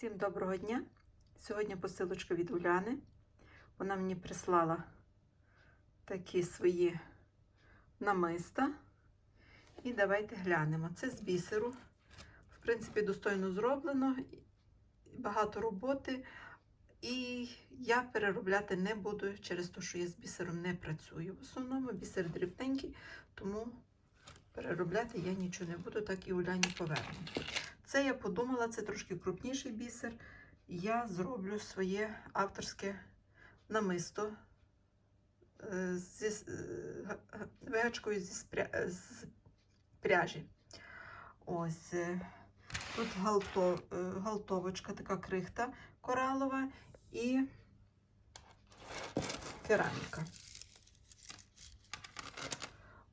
Всім доброго дня! Сьогодні посилочка від Уляни. Вона мені прислала такі свої намиста. І давайте глянемо. Це з бісеру. В принципі, достойно зроблено, багато роботи. І я переробляти не буду через те, що я з бісером не працюю. В основному бісер дрібненький, тому переробляти я нічого не буду, так і Уляні поверну. Це я подумала, це трошки крупніший бісер. Я зроблю своє авторське намисто е, зі е, га- га- вигачкою зі спря- з пряжі. Ось е, тут галто, е, галтовочка, така крихта коралова і кераміка.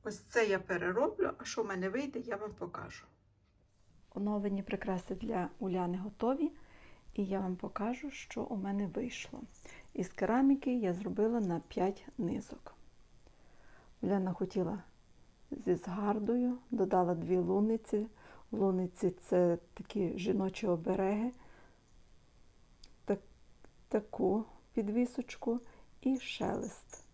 Ось це я перероблю, а що в мене вийде, я вам покажу. Оновлені прикраси для Уляни готові, і я вам покажу, що у мене вийшло. Із кераміки я зробила на 5 низок. Уляна хотіла зі згардою, додала дві луниці. Луниці це такі жіночі обереги, так, таку підвісочку і шелест.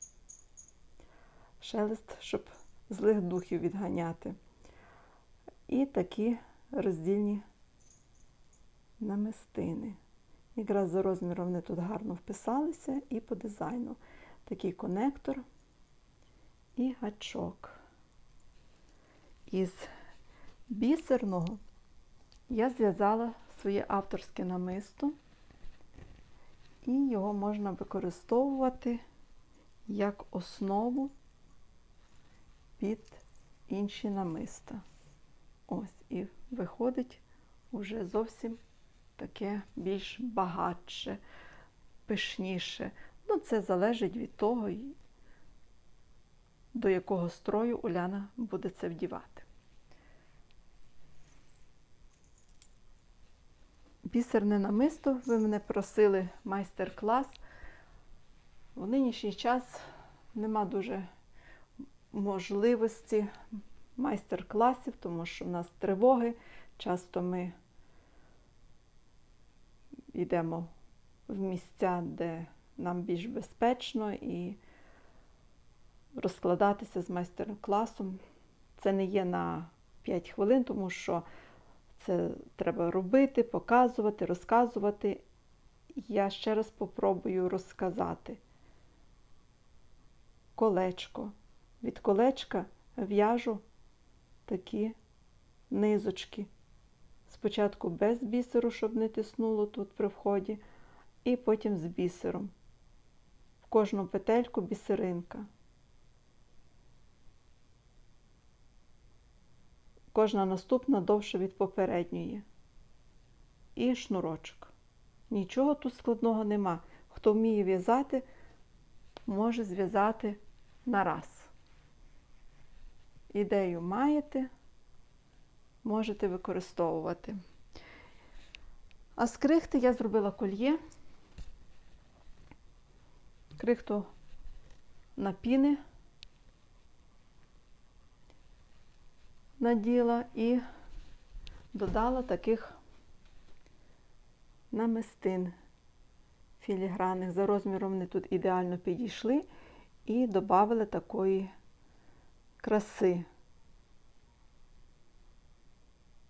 Шелест, щоб злих духів відганяти. І такі роздільні намистини. Якраз за розміром вони тут гарно вписалися і по дизайну. Такий конектор і гачок. Із бісерного я зв'язала своє авторське намисто, і його можна використовувати як основу під інші намиста. Ось, і виходить уже зовсім таке більш багатше, пишніше. Ну, це залежить від того, до якого строю Уляна буде це вдівати. Бісерне намисто, ви мене просили майстер-клас. В нинішній час нема дуже можливості майстер-класів, тому що в нас тривоги. Часто ми йдемо в місця, де нам більш безпечно, і розкладатися з майстер-класом. Це не є на 5 хвилин, тому що це треба робити, показувати, розказувати. Я ще раз попробую розказати. Колечко. Від колечка в'яжу такі низочки. Спочатку без бісеру, щоб не тиснуло тут при вході, і потім з бісером. В кожну петельку бісеринка. Кожна наступна довше від попередньої. І шнурочок. Нічого тут складного нема. Хто вміє в'язати, може зв'язати на раз. Ідею маєте, можете використовувати. А з крихти я зробила кольє. Крихту на піни наділа і додала таких намистин філігранних. За розміром вони тут ідеально підійшли і додали такої краси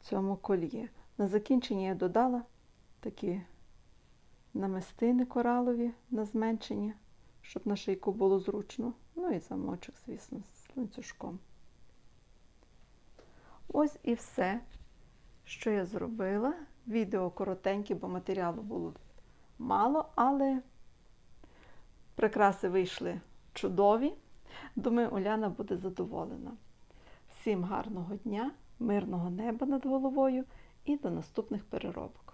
цьому кольє. На закінчення я додала такі намистини коралові на зменшення, щоб на шийку було зручно. Ну і замочок, звісно, з ланцюжком. Ось і все, що я зробила. Відео коротеньке, бо матеріалу було мало, але прикраси вийшли чудові. Думаю, Уляна буде задоволена. Всім гарного дня, мирного неба над головою і до наступних переробок.